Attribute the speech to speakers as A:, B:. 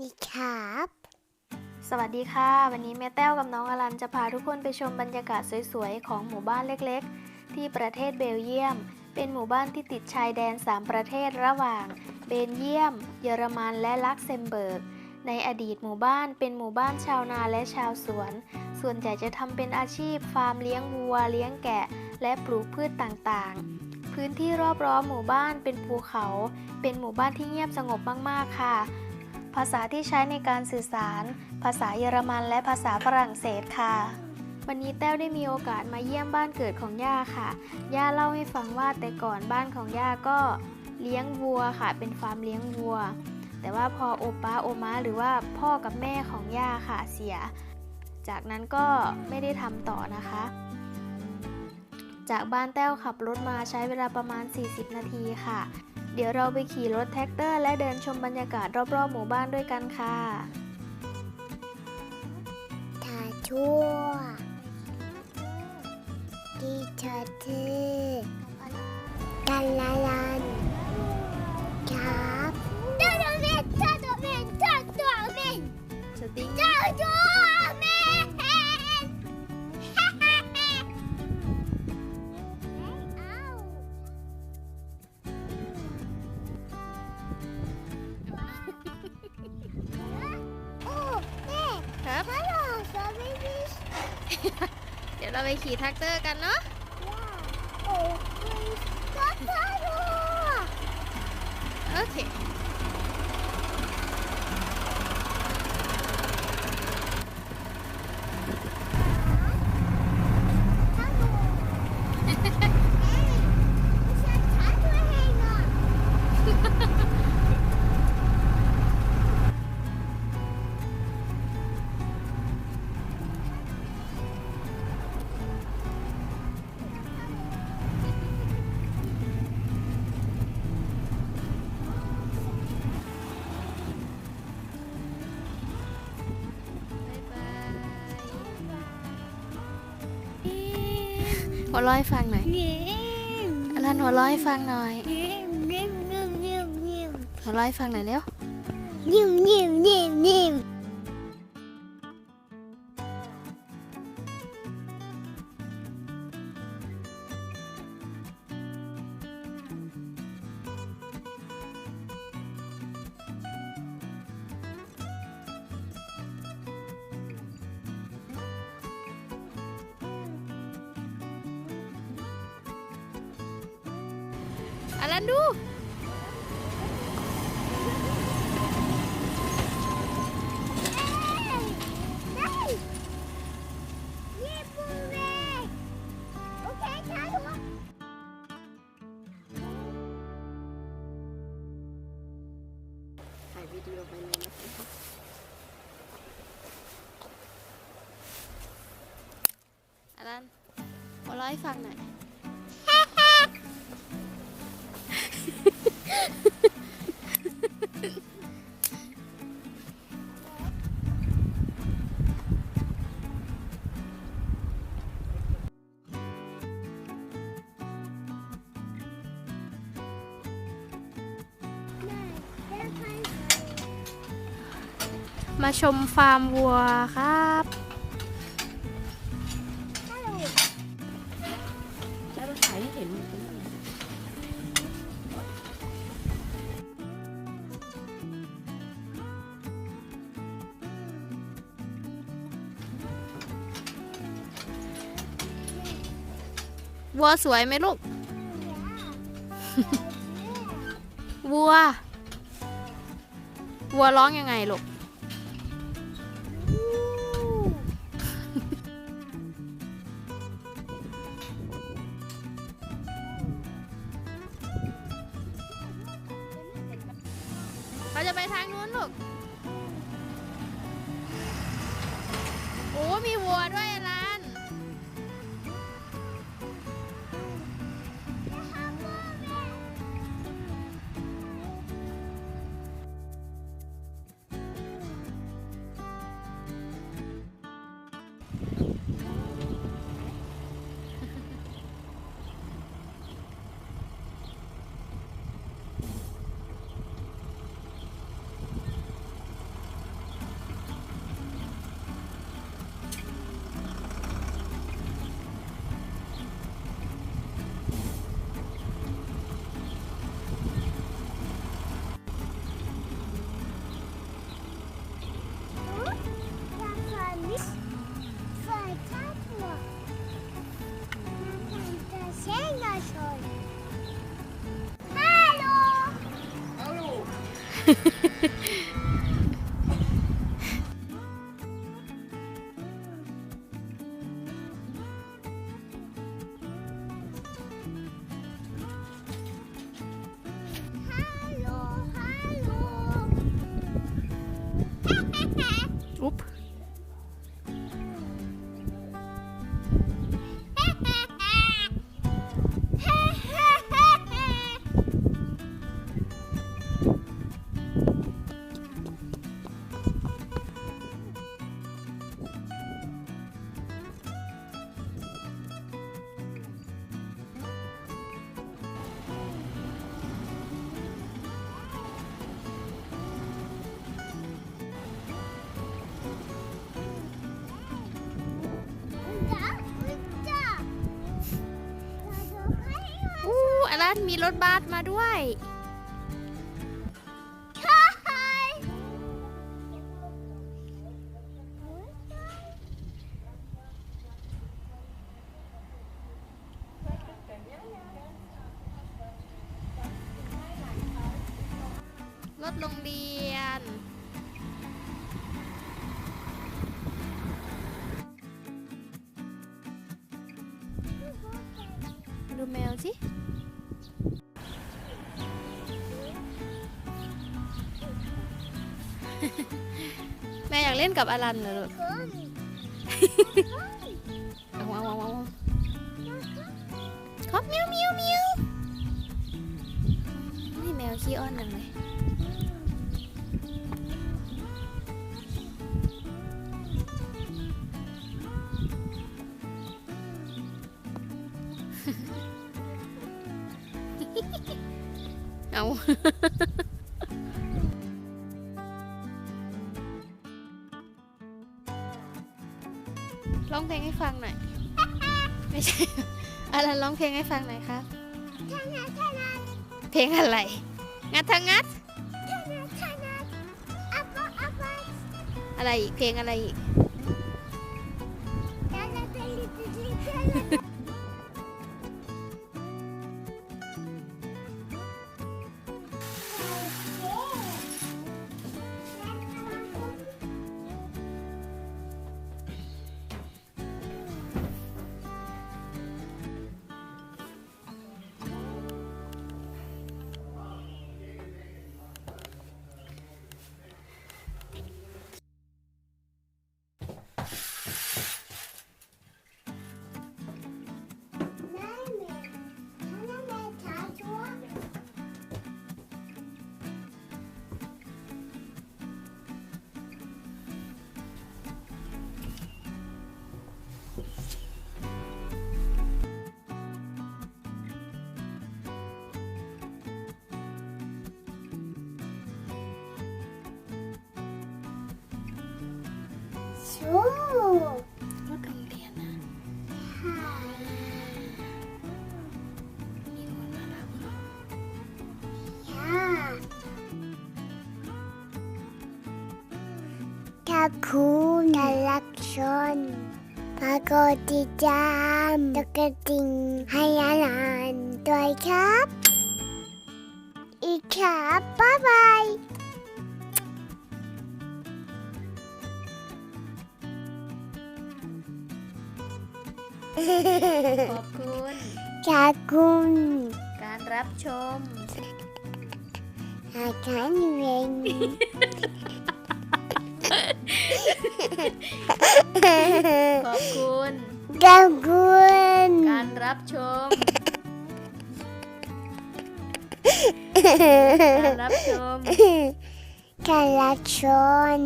A: นี่ครับ
B: สวัสดีค่ะ วันนี้แม่แต้วกับน้องอลันจะพาทุกคนไปชมบรรยากาศสวยๆ ของหมู่บ้านเล็กๆ ที่ประเทศเบลเยียม เป็นหมู่บ้านที่ติดชายแดน 3 ประเทศระหว่าง เบลเยียม เยอรมันและลักเซมเบิร์ก ในอดีตหมู่บ้านเป็นหมู่บ้านชาวนาและชาวสวน ส่วนใหญ่จะทำเป็นอาชีพฟาร์มเลี้ยงวัวเลี้ยงแกะ และปลูกพืชต่างๆพื้นที่รอบล้อมหมู่บ้านเป็นภูเขา เป็นหมู่บ้านที่เงียบสงบมาก ๆ ค่ะ ภาษาที่ใช้ในการสื่อสาร ภาษาเยอรมันและภาษาฝรั่งเศสค่ะ วันนี้แต้วได้มีโอกาสมาเยี่ยมบ้านเกิดของย่าค่ะ ย่าเล่าให้ฟังว่าแต่ก่อนบ้านของย่าก็เลี้ยงวัวค่ะ เป็นฟาร์มเลี้ยงวัว แต่ว่าพอโอป้าโอมาหรือว่าพ่อกับแม่ของย่าค่ะเสีย จากนั้นก็ไม่ได้ทำต่อนะคะ จากบ้านแต้วขับรถมาใช้เวลาประมาณ 40 นาทีค่ะ เดี๋ยวเราไปขี่รถแท็กเตอร์ และเดินชมบรรยากาศรอบๆหมู่บ้านด้วยกันค่ะ
A: ทาชั่วดีเธอเธอกันละลันจ้า เดี๋
B: ยวเราไปขี่แท็กเตอร์กันเนาะ
A: โอ้ยก็เธอรู้
B: โอเค
A: หัวเร้
B: อยฟังหน่อย
A: เงี้ย
B: อลันหัวเร้อยฟังหน่อย
A: เงี้ยเงี้ยเงี้ยเงี้ยเงี้ย
B: หัวเร้อยฟังหน่อยเร็ว
A: เงี้ยเงี้ยเงี้ยเงี้ย
B: อ ลันดู
A: เฮ้ยเงี้ยปูเว้ยโอเคฉันรู้
C: ถ่ายวิดีโอไปเลยนะคะ
B: อลันหัวเร้อยฟังหน่อย มาชมฟาร์มวัวครับ
C: วั
B: วสวยไหมลูก วัว วัวร้องยังไงลูก อู้อ
C: ลันมีรถบัสมาด้วยรถโรงเรียน ดูแมวสิ แม่อยากเล่นกับอลันเหรอลูกเอาเอาเอาเอาครับมิวมิวมิวนี่แมวขี้อ้อนจังเลยเอา ใช่อะไรร้องเพลงให้ฟังหน่อยครับเพลงอะไร งัดทางงัด อะไรอีก เพลงอะไรอีก รถโรงเรียนนะมีคนมารับเหรอ
A: ถ้าคุณน่ารักชนปรากฏติดตามตกกระดิ่งให้อาหารด้วยครับ อีกครับบ๊ายบาย
C: ขอบคุณ
A: จากคุณ
C: การรับชม
A: อาจารย์เวง
C: ขอบคุณ
A: จากคุณ
C: การรับชมการรับชม
A: การรับชน